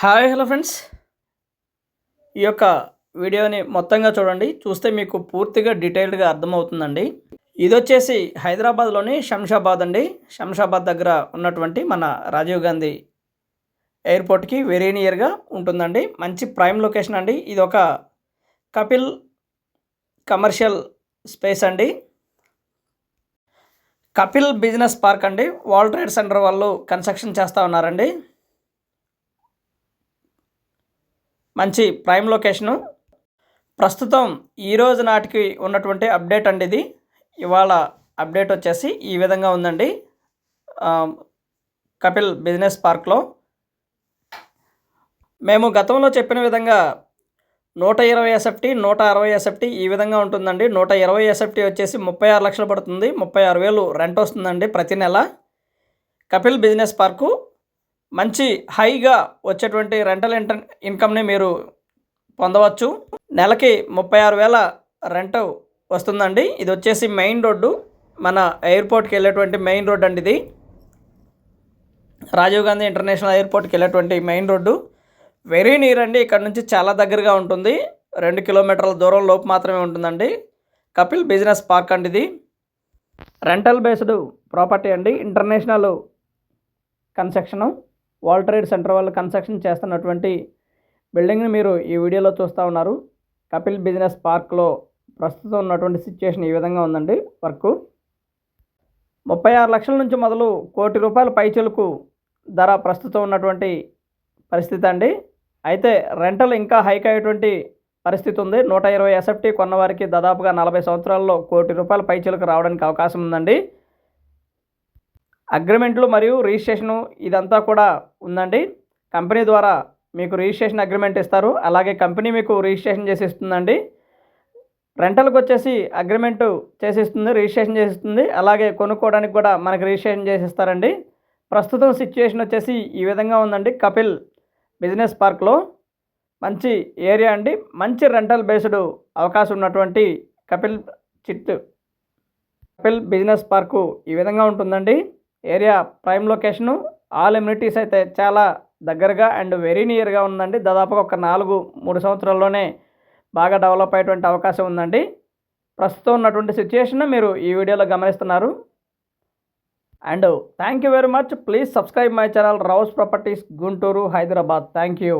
Hi hello friends. ఈ యొక్క వీడియోని మొత్తంగా చూడండి. చూస్తే మీకు పూర్తిగా డీటెయిల్డ్గా అర్థమవుతుందండి. ఇది వచ్చేసి హైదరాబాద్లోని శంషాబాద్ అండి. శంషాబాద్ దగ్గర ఉన్నటువంటి మన రాజీవ్ గాంధీ ఎయిర్పోర్ట్కి వెరీ నియర్గా ఉంటుందండి. మంచి ప్రైమ్ లొకేషన్ అండి. ఇది ఒక కపిల్ కమర్షియల్ స్పేస్ అండి. కపిల్ బిజినెస్ పార్క్ అండి. వరల్డ్ ట్రేడ్ సెంటర్ వాళ్ళు కన్స్ట్రక్షన్ చేస్తూ ఉన్నారండి. మంచి ప్రైమ్ లొకేషను. ప్రస్తుతం ఈ రోజు నాటికి ఉన్నటువంటి అప్డేట్ అండి ఇది. ఇవాళ అప్డేట్ వచ్చేసి ఈ విధంగా ఉందండి. కపిల్ బిజినెస్ పార్క్లో. మేము గతంలో చెప్పిన విధంగా నూట ఇరవై ఎస్ఎఫ్టీ నూట అరవై ఎస్ఎఫ్టీ ఈ విధంగా ఉంటుందండి. నూట ఇరవై ఎస్ఎఫ్టీ వచ్చేసి ముప్పై ఆరు లక్షలు పడుతుంది. ముప్పై ఆరు వేలు రెంట్ వస్తుందండి ప్రతి నెల. కపిల్ బిజినెస్ పార్కు మంచి హైగా వచ్చేటువంటి రెంటల్ ఇంట ఇన్కమ్ని మీరు పొందవచ్చు. నెలకి ముప్పై ఆరు వేల రెంట్ వస్తుందండి. ఇది వచ్చేసి మెయిన్ రోడ్డు మన ఎయిర్పోర్ట్కి వెళ్ళేటువంటి మెయిన్ రోడ్ అండి ఇది. రాజీవ్ గాంధీ ఇంటర్నేషనల్ ఎయిర్పోర్ట్కి వెళ్ళేటువంటి మెయిన్ రోడ్డు వెరీ నియర్ అండి. ఇక్కడ నుంచి చాలా దగ్గరగా ఉంటుంది. రెండు కిలోమీటర్ల దూరం లోపు మాత్రమే ఉంటుందండి. కపిల్ బిజినెస్ పార్క్ అండి ఇది. రెంటల్ బేస్డ్ ప్రాపర్టీ అండి. International construction world trade center వాళ్ళు కన్స్ట్రక్షన్ చేస్తున్నటువంటి బిల్డింగ్ని మీరు ఈ వీడియోలో చూస్తూ ఉన్నారు. కపిల్ బిజినెస్ పార్క్లో ప్రస్తుతం ఉన్నటువంటి సిచ్యుయేషన్ ఈ విధంగా ఉందండి వర్క్ ముప్పై ఆరు లక్షల నుంచి మొదలు కోటి రూపాయల పైచలకు ధర ప్రస్తుతం ఉన్నటువంటి పరిస్థితి అండి. అయితే రెంటల్ ఇంకా హైక్ అయ్యేటువంటి పరిస్థితి ఉంది. నూట ఇరవై ఎస్ఎఫ్టీ కొన్నవారికి దాదాపుగా నలభై సంవత్సరాల్లో కోటి రూపాయల పైచలకు రావడానికి అవకాశం ఉందండి. అగ్రిమెంట్లు మరియు రిజిస్ట్రేషను ఇదంతా కూడా ఉందండి. కంపెనీ ద్వారా మీకు రిజిస్ట్రేషన్ అగ్రిమెంట్ ఇస్తారు. అలాగే కంపెనీ మీకు రిజిస్ట్రేషన్ చేసి ఇస్తుందండి రెంటల్కి వచ్చేసి అగ్రిమెంట్ చేసిస్తుంది రిజిస్ట్రేషన్ చేసిస్తుంది. అలాగే కొనుక్కోవడానికి కూడా మనకి రిజిస్ట్రేషన్ చేసిస్తారండి. ప్రస్తుతం సిచ్యుయేషన్ వచ్చేసి ఈ విధంగా ఉందండి. కపిల్ బిజినెస్ పార్క్లో మంచి ఏరియా అండి. మంచి రెంటల్ బేస్డ్ అవకాశం ఉన్నటువంటి Kapil chit Kapil business park ఈ విధంగా ఉంటుందండి. Area prime location all amenities అయితే చాలా దగ్గరగా అండ్ వెరీ నియర్గా ఉందండి. దాదాపుగా ఒక నాలుగు మూడు సంవత్సరాల్లోనే బాగా డెవలప్ అయ్యేటువంటి అవకాశం ఉందండి. ప్రస్తుతం ఉన్నటువంటి సిచ్యుయేషన్ మీరు ఈ వీడియోలో గమనిస్తున్నారు. And thank you very much. Please subscribe my channel rows properties Guntur Hyderabad. Thank you.